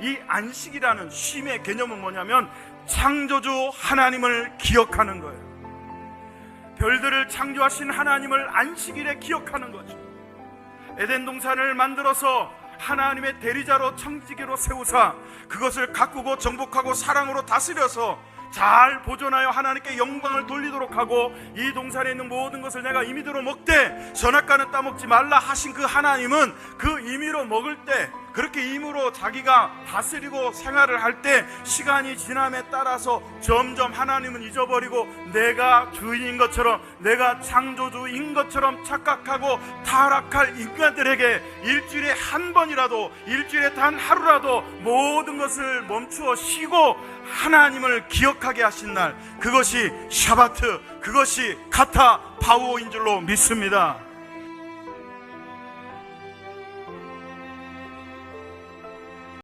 이 안식이라는 쉼의 개념은 뭐냐면 창조주 하나님을 기억하는 거예요. 별들을 창조하신 하나님을 안식일에 기억하는 거죠. 에덴 동산을 만들어서 하나님의 대리자로 청지기로 세우사 그것을 가꾸고 정복하고 사랑으로 다스려서 잘 보존하여 하나님께 영광을 돌리도록 하고 이 동산에 있는 모든 것을 내가 임의대로 먹되 선악과는 따먹지 말라 하신 그 하나님은 그 임의로 먹을 때 그렇게 임으로 자기가 다스리고 생활을 할 때 시간이 지남에 따라서 점점 하나님은 잊어버리고 내가 주인인 것처럼 내가 창조주인 것처럼 착각하고 타락할 인간들에게 일주일에 한 번이라도 일주일에 단 하루라도 모든 것을 멈추어 쉬고 하나님을 기억하게 하신 날 그것이 샤바트 그것이 카타 파우어인 줄로 믿습니다.